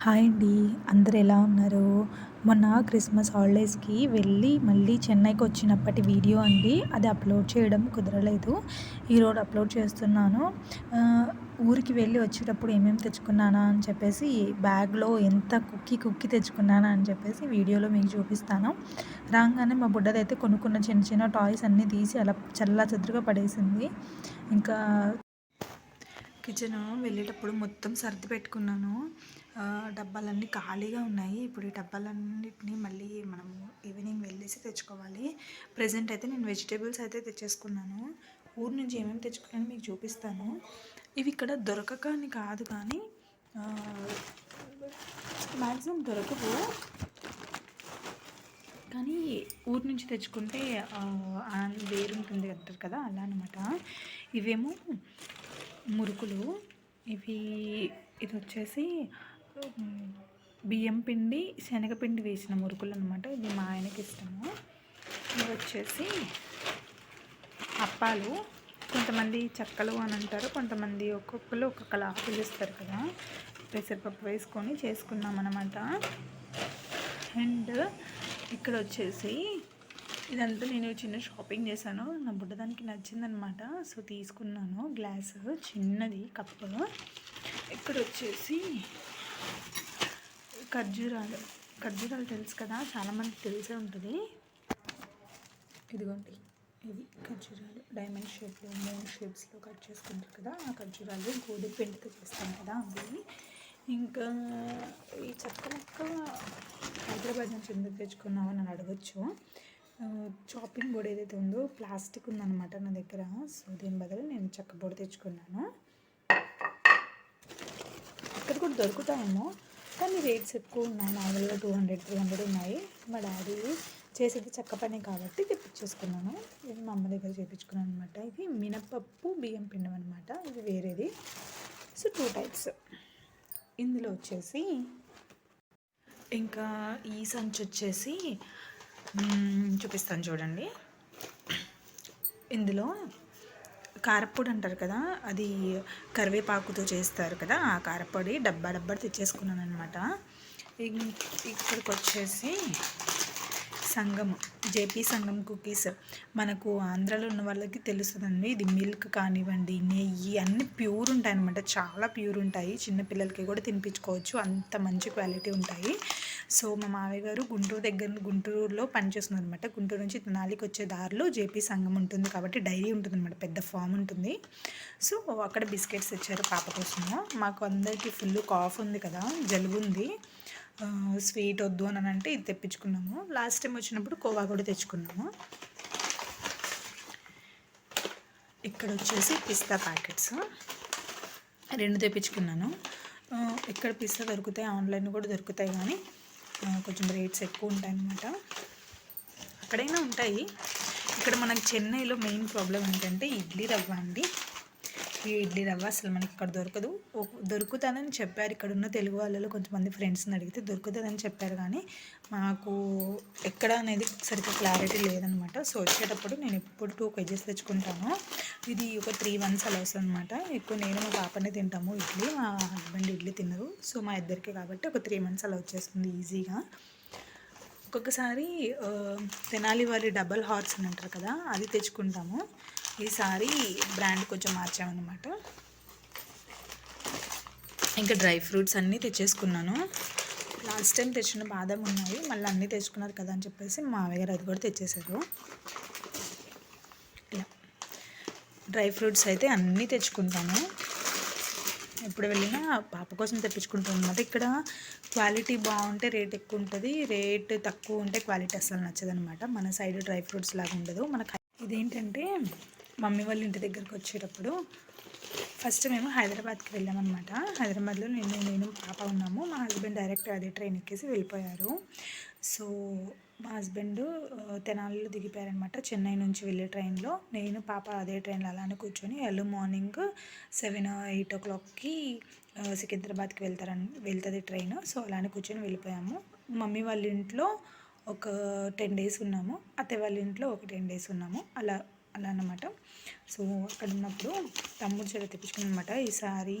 Hi అండి. అందరు ఎలా ఉన్నారు? మొన్న క్రిస్మస్ హాలిడేస్కి వెళ్ళి మళ్ళీ చెన్నైకి వచ్చినప్పటి వీడియో అండి. అది అప్లోడ్ చేయడం కుదరలేదు. ఈరోజు అప్లోడ్ చేస్తున్నాను. ఊరికి వెళ్ళి వచ్చేటప్పుడు ఏమేమి తెచ్చుకున్నానా అని చెప్పేసి బ్యాగ్లో ఎంత కుక్కి కుక్కి తెచ్చుకున్నానా అని చెప్పేసి వీడియోలో మీకు చూపిస్తాను. రాగానే మా బుడ్డదైతే కొనుక్కున్న చిన్న చిన్న టాయ్స్ అన్నీ తీసి అలా చల్లా చెదురుగా పడేసింది. ఇంకా కిచెన్ వెళ్ళేటప్పుడు మొత్తం సర్ది పెట్టుకున్నాను. డబ్బాలన్నీ ఖాళీగా ఉన్నాయి. ఇప్పుడు ఈ డబ్బాలన్నిటిని మళ్ళీ మనం ఈవినింగ్ వెళ్ళేసి తెచ్చుకోవాలి. ప్రజెంట్ అయితే నేను వెజిటేబుల్స్ అయితే తెచ్చేసుకున్నాను. ఊరు నుంచి ఏమేమి తెచ్చుకున్నాను మీకు చూపిస్తాను. ఇవి ఇక్కడ దొరకక అని కాదు కానీ మ్యాక్సిమం దొరకవు. కానీ ఊరు నుంచి తెచ్చుకుంటే వేరుంటుంది అంటారు కదా అలా అనమాట ఇవేమో మురుకులు. ఇవి ఇది వచ్చేసి బియ్యం పిండి శనగపిండి వేసిన మురుకులు అనమాట ఇది మా ఆయనకి ఇష్టము. ఇవి వచ్చేసి అప్పాలు. కొంతమంది చెక్కలు అని అంటారు. కొంతమంది ఒక్కొక్కరు ఒక్కొక్కలా పిలుస్తారు కదా. పెసరపప్పు వేసుకొని చేసుకున్నాం అనమాట అండ్ ఇక్కడ వచ్చేసి ఇదంతా నేను చిన్న షాపింగ్ చేశాను. నా బుడ్డదానికి నచ్చిందనమాట సో తీసుకున్నాను. గ్లాస్ చిన్నది కప్పు. ఇక్కడ వచ్చేసి ఖర్జూరాలు. ఖర్జూరాలు తెలుసు కదా చాలామంది తెలిసే ఉంటుంది. ఇదిగోండి ఇవి ఖర్జూరాలు. డైమండ్ షేప్లో మూన్ షేప్స్లో కట్ చేసుకుంటారు కదా ఆ ఖర్జూరాలు గోధుమ పిండితో చేస్తాం కదా అవి. ఇంకా ఈ చెక్క మొక్క హైదరాబాద్ నుంచి ఎందుకు తెచ్చుకున్నావు అని అడగచ్చు. చాపింగ్ బోర్డ్ ఏదైతే ఉందో ప్లాస్టిక్ ఉందన్నమాట నా దగ్గర. సో దీని బదులు నేను చెక్క బోర్డు తెచ్చుకున్నాను. ఇక్కడ కూడా దొరుకుతాయేమో. కానీ రేట్స్ ఎక్కువ ఉన్నాయి. నార్మల్గా టూ హండ్రెడ్ త్రీ హండ్రెడ్ ఉన్నాయి. మా డాడీ చేసేది చెక్క పని కాబట్టి తెప్పించేసుకున్నాను. ఇది మా అమ్మ దగ్గర చేయించుకున్నాను అనమాట ఇది మినపప్పు బియ్యం పిండం అనమాట ఇది వేరేది. So two types. ఇందులో వచ్చేసి ఇంకా ఈ సంచి వచ్చేసి చూపిస్తాను చూడండి. ఇందులో కారప్పొడి అంటారు కదా అది కరివేపాకుతో చేస్తారు కదా ఆ కారపొడి డబ్బా డబ్బా తెచ్చేసుకున్నాను అనమాట ఇక్కడికి వచ్చేసి సంగం జేపీ సంగం కుకీస్. మనకు ఆంధ్రాలో ఉన్న వాళ్ళకి తెలుస్తుందండి ఇది మిల్క్ కానివ్వండి నెయ్యి అన్ని ప్యూర్ ఉంటాయి అనమాట చాలా ప్యూర్ ఉంటాయి. చిన్నపిల్లలకి కూడా తినిపించుకోవచ్చు అంత మంచి క్వాలిటీ ఉంటాయి. సో మా మావయ్య గారు గుంటూరు దగ్గర గుంటూరులో పనిచేస్తున్నారు అనమాట గుంటూరు నుంచి తినాలికి వచ్చే దారిలో జేపీ సంఘం ఉంటుంది కాబట్టి డైరీ ఉంటుంది అనమాట పెద్ద ఫామ్ ఉంటుంది. సో అక్కడ బిస్కెట్స్ తెచ్చారు పాప కోసము మాకు అందరికీ ఫుల్ కాఫ్ ఉంది కదా జలుబు ఉంది. స్వీట్ వద్దు అని అంటే ఇది తెప్పించుకున్నాము. లాస్ట్ టైం వచ్చినప్పుడు కోవా కూడా తెచ్చుకున్నాము. ఇక్కడ వచ్చేసి పిస్తా ప్యాకెట్స్. రెండు తెప్పించుకున్నాను. ఇక్కడ పిస్తా దొరుకుతాయి ఆన్లైన్ కూడా దొరుకుతాయి కానీ కొంచెం రేట్స్ ఎక్కువ ఉంటాయన్నమాట. అక్కడైనా ఉంటాయి. ఇక్కడ మనకి చెన్నైలో మెయిన్ ప్రాబ్లం ఏంటంటే ఇడ్లీ రవ్వ అండి. ఈ ఇడ్లీ రవ్వ అసలు మనకి ఇక్కడ దొరకదు. దొరుకుతుందని చెప్పారు. ఇక్కడ ఉన్న తెలుగు వాళ్ళలో కొంతమంది ఫ్రెండ్స్ని అడిగితే దొరుకుతుందని చెప్పారు కానీ మాకు ఎక్కడ అనేది సరిగ్గా క్లారిటీ లేదనమాట. సో వచ్చేటప్పుడు నేను ఎప్పుడు టూ కేజీస్ తెచ్చుకుంటాను. ఇది ఒక త్రీ మంత్స్ అలా వస్తుంది అనమాట ఎక్కువ నేను మా పాపనే తింటాము ఇడ్లీ. మా హస్బెండ్ ఇడ్లీ తినరు. సో మా ఇద్దరికి కాబట్టి ఒక త్రీ మంత్స్ అలా వచ్చేస్తుంది ఈజీగా ఒక్కొక్కసారి తెనాలి వారి డబల్ హార్స్ అని అంటారు కదా అది తెచ్చుకుంటాము. ఈసారి బ్రాండ్ కొంచెం మార్చామన్నమాట. ఇంకా డ్రై ఫ్రూట్స్ అన్నీ తెచ్చేసుకున్నాను. లాస్ట్ టైం తెచ్చిన బాదం ఉన్నాయి మళ్ళీ అన్నీ తెచ్చుకున్నారు కదా అని చెప్పేసి మావయ్య గారు అది కూడా తెచ్చేశారు. ఇలా. డ్రై ఫ్రూట్స్ అయితే అన్నీ తెచ్చుకుంటాను. ఎప్పుడు వెళ్ళినా పాప కోసం తెప్పించుకుంటాం అనమాట ఇక్కడ క్వాలిటీ బాగుంటే రేట్ ఎక్కువ ఉంటుంది రేట్ తక్కువ ఉంటే క్వాలిటీ అసలు నచ్చదనమాట మన సైడ్ డ్రై ఫ్రూట్స్ లాగా ఉండదు. మనకు ఇదేంటంటే మమ్మీ వాళ్ళ ఇంటి దగ్గరకు వచ్చేటప్పుడు ఫస్ట్ మేము హైదరాబాద్కి వెళ్ళామన్నమాట. హైదరాబాద్లో నేను నేను పాప ఉన్నాము. మా హస్బెండ్ డైరెక్ట్ అదే ట్రైన్ ఎక్కేసి వెళ్ళిపోయారు. సో మా హస్బెండ్ తెనాలిలో దిగిపోయారనమాట చెన్నై నుంచి వెళ్ళే ట్రైన్లో నేను పాప అదే ట్రైన్లో అలానే కూర్చొని ఎర్లీ మార్నింగ్ సెవెన్ ఎయిట్ ఓ క్లాక్కి సికింద్రాబాద్కి వెళ్తారని వెళ్తుంది ట్రైన్ సో అలానే కూర్చొని వెళ్ళిపోయాము. మమ్మీ వాళ్ళ ఇంట్లో ఒక టెన్ డేస్ ఉన్నాము. అత్తయ్య వాళ్ళ ఇంట్లో ఒక టెన్ డేస్ ఉన్నాము. అలా అలా అనమాట సో అక్కడ ఉన్నప్పుడు తమ్ముడు చేత తెప్పించుకున్నాను అనమాట ఈసారి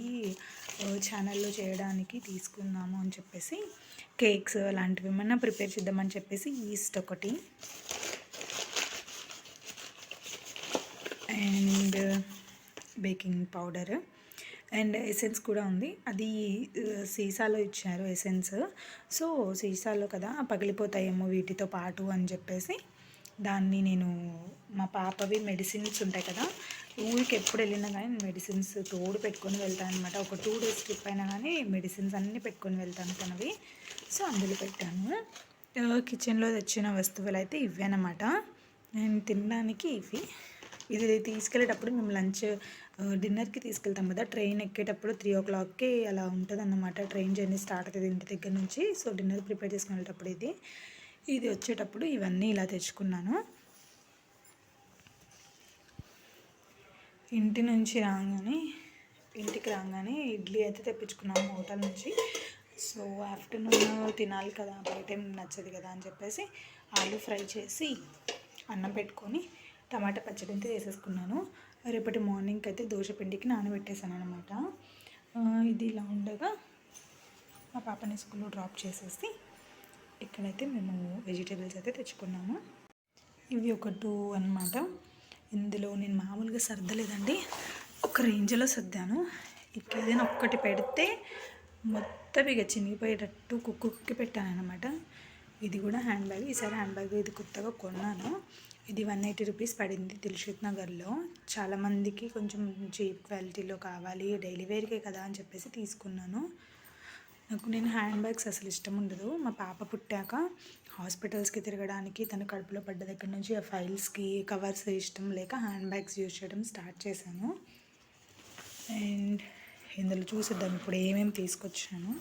ఛానల్లో చేయడానికి తీసుకుందాము అని చెప్పేసి కేక్స్ అలాంటివి ఏమన్నా ప్రిపేర్ చేద్దామని చెప్పేసి ఈస్ట్ ఒకటి. And baking powder. And essence కూడా ఉంది. అది సీసాలో ఇచ్చారు ఎసెన్స్. సో సీసాలో కదా పగిలిపోతాయేమో వీటితో పాటు అని చెప్పేసి దాన్ని నేను మా పాపవి మెడిసిన్స్ ఉంటాయి కదా ఊరికి ఎప్పుడు వెళ్ళినా కానీ మెడిసిన్స్ తోడు పెట్టుకొని వెళ్తాను అనమాట ఒక టూ డేస్ ట్రిప్ అయినా కానీ మెడిసిన్స్ అన్నీ పెట్టుకొని వెళ్తాను తనవి. సో అందులో పెట్టాను. కిచెన్లో తెచ్చిన వస్తువులు అయితే ఇవే అనమాట నేను తినడానికి ఇవి. ఇది తీసుకెళ్ళేటప్పుడు మేము లంచ్ డిన్నర్కి తీసుకెళ్తాం కదా ట్రైన్ ఎక్కేటప్పుడు త్రీ ఓ క్లాక్కి అలా ఉంటుంది అన్నమాట ట్రైన్ జర్నీ స్టార్ట్ అవుతుంది ఇంటి దగ్గర నుంచి. సో డిన్నర్ ప్రిపేర్ చేసుకునేటప్పుడు ఇది. ఇది వచ్చేటప్పుడు ఇవన్నీ ఇలా తెచ్చుకున్నాను. ఇంటి నుంచి రాగానే ఇంటికి రాగానే ఇడ్లీ అయితే తెప్పించుకున్నాము హోటల్ నుంచి. సో ఆఫ్టర్నూన్ తినాలి కదా బయట ఏం నచ్చదు కదా అని చెప్పేసి ఆలు ఫ్రై చేసి అన్నం పెట్టుకొని టమాటా పచ్చడి అయితే వేసేసుకున్నాను. రేపటి మార్నింగ్కి అయితే దోశ పిండికి నానబెట్టేశాను అనమాట ఇది ఇలా ఉండగా మా పాపని స్కూల్లో డ్రాప్ చేసేసి ఇక్కడైతే మేము వెజిటేబుల్స్ అయితే తెచ్చుకున్నాము. ఇవి ఒక టూ అనమాట ఇందులో నేను మామూలుగా సర్దలేదండి. ఒక రేంజ్లో సర్దాను. ఇక ఏదైనా ఒక్కటి పెడితే మొత్తం ఇక చినిగిపోయేటట్టు కుక్కు కుక్కి పెట్టాను అనమాట ఇది కూడా హ్యాండ్ బ్యాగ్. ఈసారి హ్యాండ్ బ్యాగ్ ఇది కొత్తగా కొన్నాను. ఇది వన్ ఎయిటీ రూపీస్ పడింది దిల్షుక్ నగర్లో చాలామందికి కొంచెం చీప్ క్వాలిటీలో కావాలి డైలీ వేర్కే కదా అని చెప్పేసి తీసుకున్నాను. నాకు నేను హ్యాండ్ బ్యాగ్స్ అసలు ఇష్టం ఉండదు. మా పాప పుట్టాక హాస్పిటల్స్కి తిరగడానికి తన కడుపులో పడ్డ దగ్గర నుంచి ఆ ఫైల్స్కి కవర్స్ ఇష్టం లేక హ్యాండ్ బ్యాగ్స్ యూజ్ చేయడం స్టార్ట్ చేశాను. అండ్ ఇందులో చూసేద్దాం ఇప్పుడు ఏమేమి తీసుకొచ్చాను.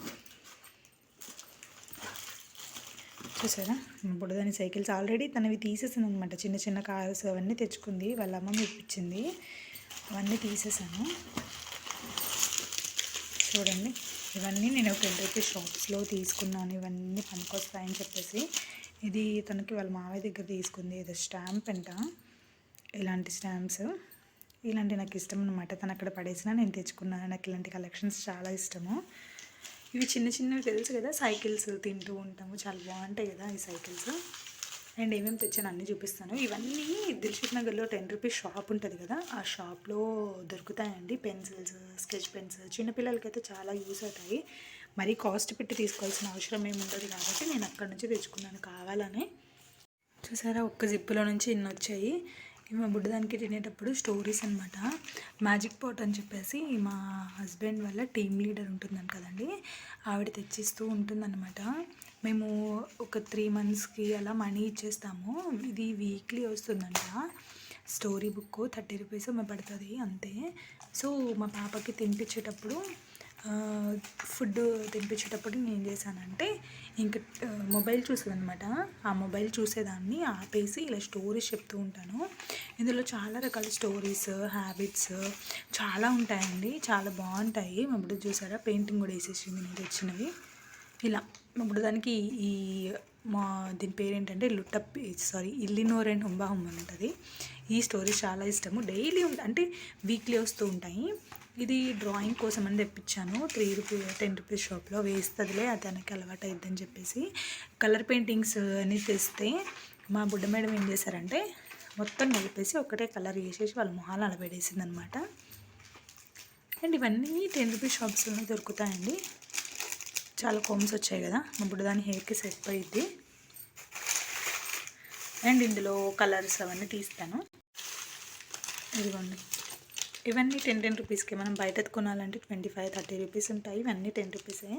చూసారా? ఇప్పుడు దాని సైకిల్స్ ఆల్రెడీ తనవి తీసేసాను అనమాట చిన్న చిన్న కార్స్ అవన్నీ తెచ్చుకుంది. వాళ్ళ అమ్మమ్మ ఇప్పించింది. అవన్నీ తీసేసాను చూడండి. ఇవన్నీ నేను ఒక టెన్ రూపీస్ షాప్స్లో తీసుకున్నాను. ఇవన్నీ పనికొస్తాయని చెప్పేసి ఇది తనకి వాళ్ళ మావయ్య దగ్గర తీసుకుంది. ఇది స్టాంప్ అంట. ఇలాంటి స్టాంప్స్. ఇలాంటి నాకు ఇష్టం అనమాట తను అక్కడ పడేసినా నేను తెచ్చుకున్నాను నాకు ఇలాంటి కలెక్షన్స్ చాలా ఇష్టము. ఇవి చిన్న చిన్నవి తెలుసు కదా? సైకిల్స్ తింటూ ఉంటాము. చాలా బాగుంటాయి కదా ఈ సైకిల్స్. అండ్ ఏమేమి తెచ్చాను అన్నీ చూపిస్తాను. ఇవన్నీ దిల్షుక్ నగర్లో టెన్ రూపీస్ షాప్ ఉంటుంది కదా ఆ షాప్లో దొరుకుతాయండి. పెన్సిల్స్ స్కెచ్ పెన్స్ చిన్నపిల్లలకైతే చాలా యూస్ అవుతాయి. మరీ కాస్ట్ పెట్టి తీసుకోవాల్సిన అవసరం ఏమి ఉండదు కాబట్టి నేను అక్కడి నుంచి తెచ్చుకున్నాను కావాలని. చూసారా ఒక్క జిప్పులో నుంచి ఇన్ని వచ్చాయి ఇవి మా బుడ్డదానికి తినేటప్పుడు స్టోరీస్ అనమాట మ్యాజిక్ పాట్ అని చెప్పేసి మా హస్బెండ్ వల్ల టీమ్ లీడర్ ఉంటుందని కదండి ఆవిడ తెచ్చిస్తూ ఉంటుందన్నమాట. మేము ఒక త్రీ మంత్స్కి అలా మనీ ఇచ్చేస్తాము. ఇది వీక్లీ వస్తుందంట. స్టోరీ బుక్ థర్టీ రూపీస్ మేము పడుతుంది అంతే. సో మా పాపకి తినిపించేటప్పుడు ఫుడ్ తినిపించేటప్పుడు నేను ఏం చేశానంటే ఇంక మొబైల్ చూసేదనమాట ఆ మొబైల్ చూసేదాన్ని ఆపేసి ఇలా స్టోరీస్ చెప్తూ ఉంటాను. ఇందులో చాలా రకాల స్టోరీస్ హ్యాబిట్స్ చాలా ఉంటాయండి. చాలా బాగుంటాయి. మా బుడ్డ చూసారా? పెయింటింగ్ కూడా వేసేసింది నేను తెచ్చినవి. ఇలా ఇప్పుడు దానికి ఈ మా దీని పేరు ఏంటంటే లుట్టప్ సారీ ఇల్లినోర్ అండ్ హుంబాహుమ్ అని ఉంటుంది ఈ స్టోరీస్ చాలా ఇష్టము. డైలీ అంటే వీక్లీ వస్తూ ఉంటాయి. ఇది డ్రాయింగ్ కోసం అని తెప్పించాను. త్రీ రూపీ టెన్ రూపీస్ షాప్లో వేస్తుందిలే అతనికి అలవాటు అయిద్దని చెప్పేసి. కలర్ పెయింటింగ్స్ అని తెస్తే మా బుడ్డ మేడం ఏం చేశారంటే మొత్తం కలిపేసి ఒకటే కలర్ వేసేసి వాళ్ళ మొహాలు అలబెడేసింది అనమాట అండ్ ఇవన్నీ టెన్ రూపీస్ షాప్స్లోనే దొరుకుతాయండి. చాలా కోమ్స్ వచ్చాయి కదా మా బుడ్డ దాని హెయిర్కి సెట్ అయింది అండ్ ఇందులో కలర్స్ అవన్నీ తీస్తాను. ఇదిగోండి. ఇవన్నీ టెన్ టెన్ రూపీస్కి. మనం బయట కొనాలంటే ట్వంటీ ఫైవ్ థర్టీ రూపీస్ ఉంటాయి. ఇవన్నీ టెన్ రూపీసే.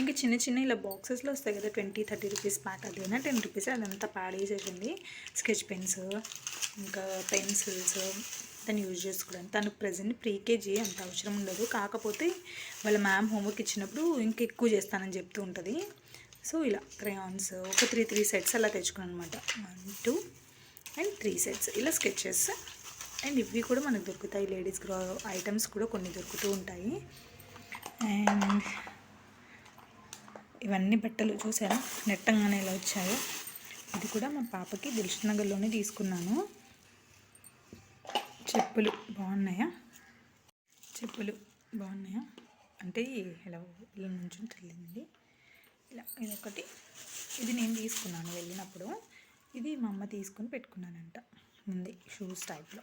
ఇంకా చిన్న చిన్న ఇలా బాక్సెస్లో వస్తాయి కదా ట్వంటీ థర్టీ రూపీస్ ప్యాక్ అదైనా టెన్ రూపీస్. అదంతా ప్యాడ్ చేసేసింది స్కెచ్ పెన్స్ ఇంకా పెన్సిల్స్ దాన్ని యూజ్ చేసుకోవడానికి తను ప్రజెంట్ ప్రీ కేజీ అంత అవసరం ఉండదు. కాకపోతే వాళ్ళ మ్యామ్ హోంవర్క్ ఇచ్చినప్పుడు ఇంకా ఎక్కువ చేస్తానని చెప్తూ ఉంటుంది. సో ఇలా క్రయాన్స్ ఒక త్రీ త్రీ సెట్స్ అలా తెచ్చుకున్నాను అనమాట one two and three sets. ఇలా స్కెచెస్ అండ్ ఇవి కూడా మనకు దొరుకుతాయి. లేడీస్ గ్రో ఐటమ్స్ కూడా కొన్ని దొరుకుతూ ఉంటాయి. అండ్ ఇవన్నీ బట్టలు చూసారా? నెట్టంగానే ఎలా వచ్చాయో. ఇది కూడా మా పాపకి దిల్షుక్ నగర్లోనే తీసుకున్నాను. చెప్పులు బాగున్నాయా? చెప్పులు బాగున్నాయా? అంటే ఇలా ఇలా నుంచి తెలియండి ఇలా ఇదొకటి. ఇది నేను తీసుకున్నాను వెళ్ళినప్పుడు. ఇది మా అమ్మ తీసుకొని పెట్టుకున్నానంట. ముందే షూస్ టైప్లో.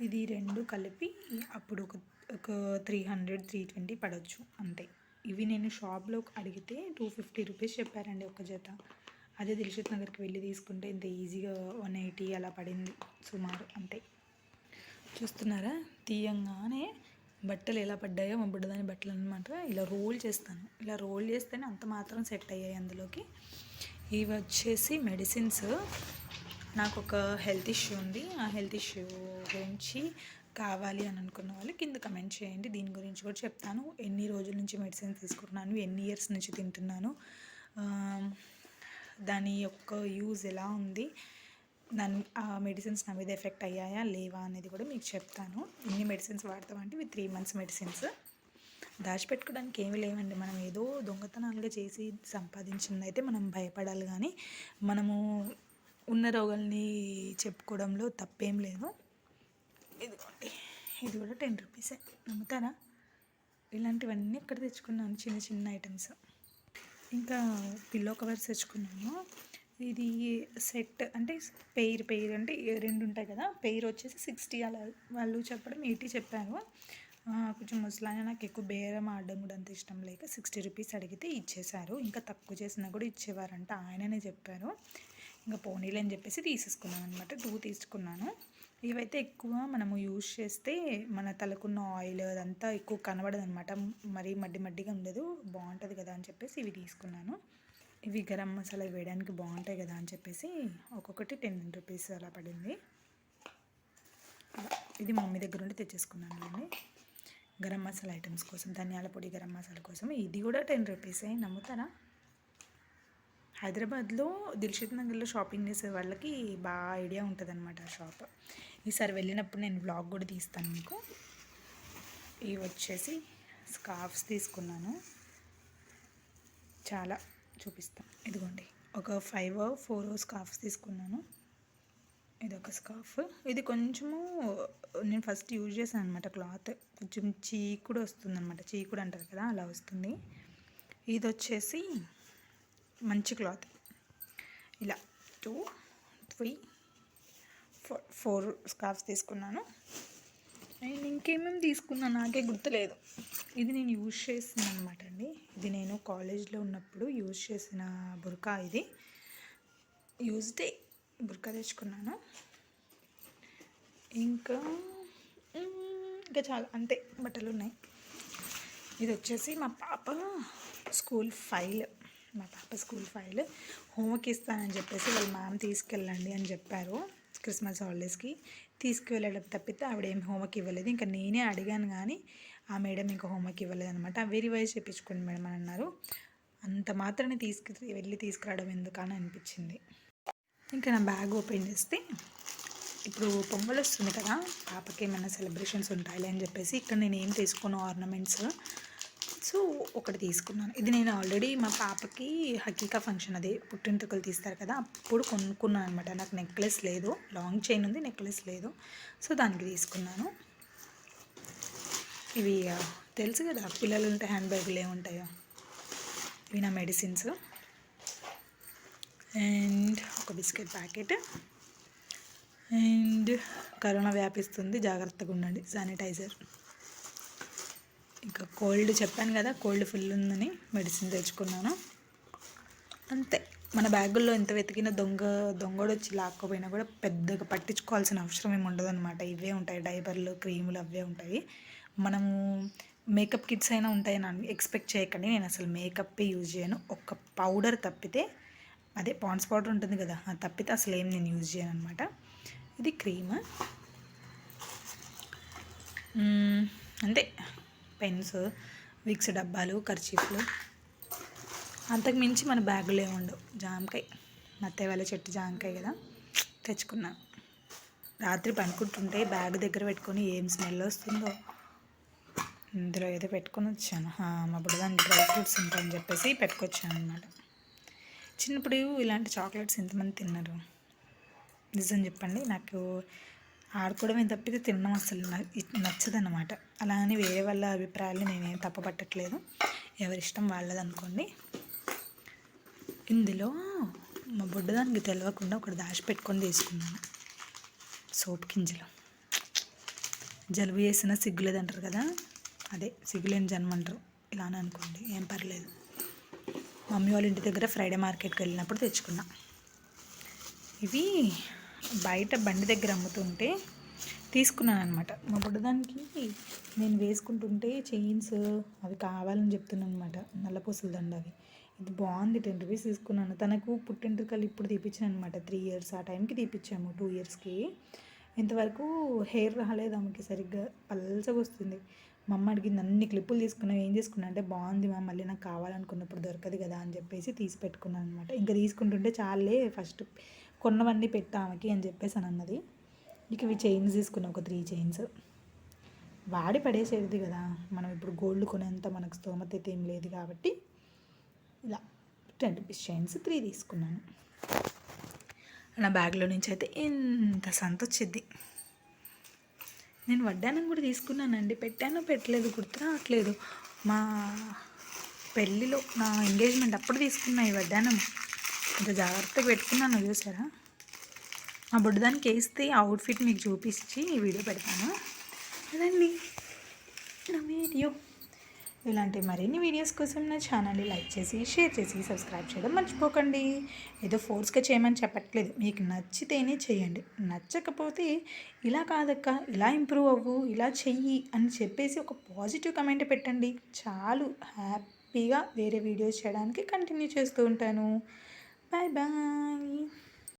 ఇది రెండు కలిపి అప్పుడు ఒక ఒక త్రీ హండ్రెడ్ త్రీ ట్వంటీ పడవచ్చు అంతే. ఇవి నేను షాప్లో అడిగితే టూ ఫిఫ్టీ రూపీస్ చెప్పారండి ఒక జత. అదే దిల్షుత్ నగర్కి వెళ్ళి తీసుకుంటే ఇంత ఈజీగా వన్ ఎయిటీ అలా పడింది సుమారు అంతే. చూస్తున్నారా? తీయంగానే బట్టలు ఎలా పడ్డాయో మా బుడ్డదాని బట్టలు అనమాట ఇలా రోల్ చేస్తాను. ఇలా రోల్ చేస్తేనే అంత మాత్రం సెట్ అయ్యాయి అందులోకి. ఇవి వచ్చేసి మెడిసిన్స్. నాకు ఒక హెల్త్ ఇష్యూ ఉంది. ఆ హెల్త్ ఇష్యూ గురించి కావాలి అని అనుకున్న వాళ్ళు కింద కమెంట్ చేయండి. దీని గురించి కూడా చెప్తాను. ఎన్ని రోజుల నుంచి మెడిసిన్ తీసుకుంటున్నాను ఎన్ని ఇయర్స్ నుంచి తింటున్నాను దాని యొక్క యూజ్ ఎలా ఉంది దాని ఆ మెడిసిన్స్ నా మీద ఎఫెక్ట్ అయ్యాయా లేవా అనేది కూడా మీకు చెప్తాను. ఎన్ని మెడిసిన్స్ వాడతామంటే ఇవి త్రీ మంత్స్ మెడిసిన్స్. దాచిపెట్టుకోవడానికి ఏమి లేవండి. మనం ఏదో దొంగతనాలుగా చేసి సంపాదించిందైతే మనం భయపడాలి కానీ మనము ఉన్న రోగాల్ని చెప్పుకోవడంలో తప్పేం లేదు. ఇదిగోండి. ఇది కూడా టెన్ రూపీసే. నమ్ముతారా? ఇలాంటివన్నీ ఇక్కడ తెచ్చుకున్నాను చిన్న చిన్న ఐటమ్స్. ఇంకా పిల్లో కవర్స్ తెచ్చుకున్నాను ఇది సెట్ అంటే పెయిర్ పెయిర్ అంటే రెండు ఉంటాయి కదా పెయిర్ వచ్చేసి సిక్స్టీ అలా వాళ్ళు చెప్పడం ఎయిటీ చెప్పారు. కొంచెం ముసలాయన నాకు ఎక్కువ బేరం ఆడడం కూడా అంత ఇష్టం లేక సిక్స్టీ రూపీస్ అడిగితే ఇచ్చేశారు. ఇంకా తక్కువ చేసినా కూడా ఇచ్చేవారంట ఆయననే చెప్పారు. ఇంకా పోనీలు అని చెప్పేసి తీసేసుకున్నాను అనమాట టూ తీసుకున్నాను ఇవైతే ఎక్కువ మనము యూజ్ చేస్తే మన తలకున్న ఆయిల్ అదంతా ఎక్కువ కనబడదు అనమాట మరీ మడ్డి మడ్డిగా ఉండదు. బాగుంటుంది కదా అని చెప్పేసి ఇవి తీసుకున్నాను. ఇవి గరం మసాలా వేయడానికి బాగుంటాయి కదా అని చెప్పేసి ఒక్కొక్కటి టెన్ రూపీస్ అలా పడింది. ఇది మమ్మీ దగ్గర నుండి తెచ్చేసుకున్నాను అండి. గరం మసాలా ఐటమ్స్ కోసం ధనియాల పొడి గరం మసాలా కోసం. ఇది కూడా టెన్ రూపీసే. నమ్ముతారా? హైదరాబాద్లో దిల్షిత్ నగర్లో షాపింగ్ చేసే వాళ్ళకి బాగా ఐడియా ఉంటుంది అనమాట ఆ షాప్. ఈసారి వెళ్ళినప్పుడు నేను బ్లాగ్ కూడా తీస్తాను మీకు. ఇవి వచ్చేసి స్కార్ఫ్స్ తీసుకున్నాను. చాలా చూపిస్తాను ఇదిగోండి ఒక ఫైవ్ ఫోర్ స్కార్ఫ్స్ తీసుకున్నాను. ఇది ఒక స్కార్ఫ్. ఇది కొంచెము నేను ఫస్ట్ యూజ్ చేశాను అనమాట క్లాత్. కొంచెం చీకుడు వస్తుంది అనమాట చీకుడు అంటారు కదా అలా వస్తుంది. ఇది వచ్చేసి మంచి క్లాత్. ఇలా two three four four scarfs తీసుకున్నాను. అండ్ ఇంకేమేమి తీసుకున్నాను నాకే గుర్తులేదు. ఇది నేను యూజ్ చేసిన అనమాట అండి. ఇది నేను కాలేజ్లో ఉన్నప్పుడు యూజ్ చేసిన బుర్కా ఇది. యూజ్డే బుర్కా తెచ్చుకున్నాను. ఇంకా ఇంకా చాలా అంతే బట్టలు ఉన్నాయి. ఇది వచ్చేసి మా పాప స్కూల్ ఫైల్. మా పాప స్కూల్ ఫైల్. హోంవర్క్ ఇస్తానని చెప్పేసి వాళ్ళ మ్యామ్ తీసుకెళ్ళండి అని చెప్పారు క్రిస్మస్ హాలిడేస్కి. తీసుకువెళ్ళడం తప్పితే ఆవిడ ఏం హోంవర్క్ ఇవ్వలేదు. ఇంకా నేనే అడిగాను కానీ ఆ మేడం ఇంకా హోంవర్క్ ఇవ్వలేదు అనమాట వెరివైజ్ చేయించుకోండి మేడం అని అన్నారు. అంత మాత్రమే తీసుకు వెళ్ళి తీసుకురావడం ఎందుకని అనిపించింది. ఇంకా నా బ్యాగ్ ఓపెన్ చేస్తే ఇప్పుడు పొంగల్ వస్తుంది కదా పాపకి ఏమైనా సెలబ్రేషన్స్ ఉంటాయి అని చెప్పేసి ఇక్కడ నేను ఏం తీసుకున్న ఆర్నమెంట్స్ సో ఒకటి తీసుకున్నాను. ఇది నేను ఆల్రెడీ మా పాపకి హకీకా ఫంక్షన్ అదే పుట్టింటికలు తీస్తారు కదా అప్పుడు కొనుక్కున్నాను అనమాట నాకు నెక్లెస్ లేదు. లాంగ్ చైన్ ఉంది నెక్లెస్ లేదు. సో దానికి తీసుకున్నాను. ఇవి తెలుసు కదా పిల్లలు ఉంటే హ్యాండ్ బ్యాగులు ఏముంటాయో ఇవి నా మెడిసిన్స్. అండ్ ఒక బిస్కెట్ ప్యాకెట్. అండ్ కరోనా వ్యాపిస్తుంది జాగ్రత్తగా ఉండండి శానిటైజర్. ఇంకా కోల్డ్ చెప్పాను కదా కోల్డ్ ఫుల్ ఉందని మెడిసిన్ తెచ్చుకున్నాను. అంతే. మన బ్యాగుల్లో ఎంత వెతికిన దొంగ దొంగడు వచ్చి లాక్కపోయినా కూడా పెద్దగా పట్టించుకోవాల్సిన అవసరం ఏమి ఉండదు అనమాట ఇవే ఉంటాయి డైపర్లు క్రీములు అవే ఉంటాయి. మనము మేకప్ కిట్స్ అయినా ఉంటాయని ఎక్స్పెక్ట్ చేయకండి. నేను అసలు మేకప్ యూజ్ చేయను. ఒక్క పౌడర్ తప్పితే అదే పాండ్స్ పౌడర్ ఉంటుంది కదా అది తప్పితే అసలు ఏం నేను యూజ్ చేయను అనమాట ఇది క్రీమ్. అంతే. పెన్స్ విక్స్ డబ్బాలు కర్చీఫ్లు. అంతకు మించి మన బ్యాగులు ఏముండవు జామకాయ మా వాళ్ళ చెట్టు జామకాయ కదా. తెచ్చుకున్నాను రాత్రి పనుకుంటుంటే బ్యాగ్ దగ్గర పెట్టుకొని ఏం స్మెల్ వస్తుందో. ఇందులో ఏదో పెట్టుకొని వచ్చాను. మా బుడదానికి డ్రై ఫ్రూట్స్ ఉంటాయని చెప్పేసి పెట్టుకొచ్చాను అనమాట చిన్నప్పుడు ఇలాంటి చాక్లెట్స్ ఎంతమంది తిన్నారు. నిజం చెప్పండి నాకు ఆడుకోవడమే తప్పితే తినడం అసలు నచ్చదన్నమాట. అలా అని వేరే వాళ్ళ అభిప్రాయాలు నేనేం తప్పపట్టట్లేదు. ఎవరిష్టం వాళ్ళది అనుకోండి ఇందులో మా బుడ్డదానికి తెలియకుండా ఒకటి దాచి పెట్టుకొని తీసుకున్నాను. సోప్ గింజలు. జలుబు చేసిన సిగ్గులేదంటారు కదా? అదే సిగ్గులేని జన్మ అంటారు. ఇలానే అనుకోండి ఏం పర్లేదు. మమ్మీ వాళ్ళ ఇంటి దగ్గర ఫ్రైడే మార్కెట్కి వెళ్ళినప్పుడు తెచ్చుకున్నా. ఇవి బయట బండి దగ్గర అమ్ముతుంటే తీసుకున్నాను అనమాట మా బుడ్డదానికి నేను వేసుకుంటుంటే చైన్స్ అవి కావాలని చెప్తున్నాను అనమాట నల్లపూసల దండ అవి ఇది బాగుంది టెన్ రూపీస్ తీసుకున్నాను. తనకు పుట్టింటికలు ఇప్పుడు తీపించాను అనమాట త్రీ ఇయర్స్ ఆ టైంకి తీపిచ్చాము టూ ఇయర్స్కి. ఇంతవరకు హెయిర్ రాలేదు ఆమెకి సరిగ్గా. పల్చగా వస్తుంది. మా అమ్మ అడిగింది అన్ని క్లిప్పులు తీసుకున్నావు ఏం చేసుకున్నా అంటే బాగుంది మా మళ్ళీ నాకు కావాలనుకున్నప్పుడు దొరకదు కదా అని చెప్పేసి తీసి పెట్టుకున్నాను అనమాట ఇంకా తీసుకుంటుంటే చాలే ఫస్ట్ కొన్నవన్నీ పెట్టామకి అని చెప్పేసి అని అన్నది. ఇక ఇవి చైన్స్ తీసుకున్నా ఒక త్రీ చైన్స్ వాడి పడేసేది కదా. మనం ఇప్పుడు గోల్డ్ కొనేంత మనకు స్తోమత అయితే ఏం లేదు కాబట్టి ఇలా టెన్ రూపీస్ చైన్స్ త్రీ తీసుకున్నాను. నా బ్యాగ్లో నుంచి అయితే ఎంత సంత వచ్చింది. నేను వడ్డానం కూడా తీసుకున్నానండి. పెట్టాను పెట్టలేదు గుర్తు రావట్లేదు. మా పెళ్ళిలో నా ఎంగేజ్మెంట్ అప్పుడు తీసుకున్నా ఈ వడ్డానం ఇంత జాగ్రత్తగా పెట్టుకున్నాను చూసారా? ఆ బుడ్డదానికి వేస్తే అవుట్ఫిట్ మీకు చూపించి ఈ వీడియో పెడతాను. అదండి. నా వీడియో. ఇలాంటి మరిన్ని వీడియోస్ కోసం నా ఛానల్ని లైక్ చేసి షేర్ చేసి సబ్స్క్రైబ్ చేయడం మర్చిపోకండి. ఏదో ఫోర్స్గా చేయమని చెప్పట్లేదు. మీకు నచ్చితేనే చేయండి. నచ్చకపోతే ఇలా కాదక్క ఇలా ఇంప్రూవ్ అవ్వు ఇలా చెయ్యి అని చెప్పేసి ఒక పాజిటివ్ కమెంట్ పెట్టండి. చాలు. హ్యాపీగా వేరే వీడియోస్ చేయడానికి కంటిన్యూ చేస్తూ ఉంటాను. Bye bye.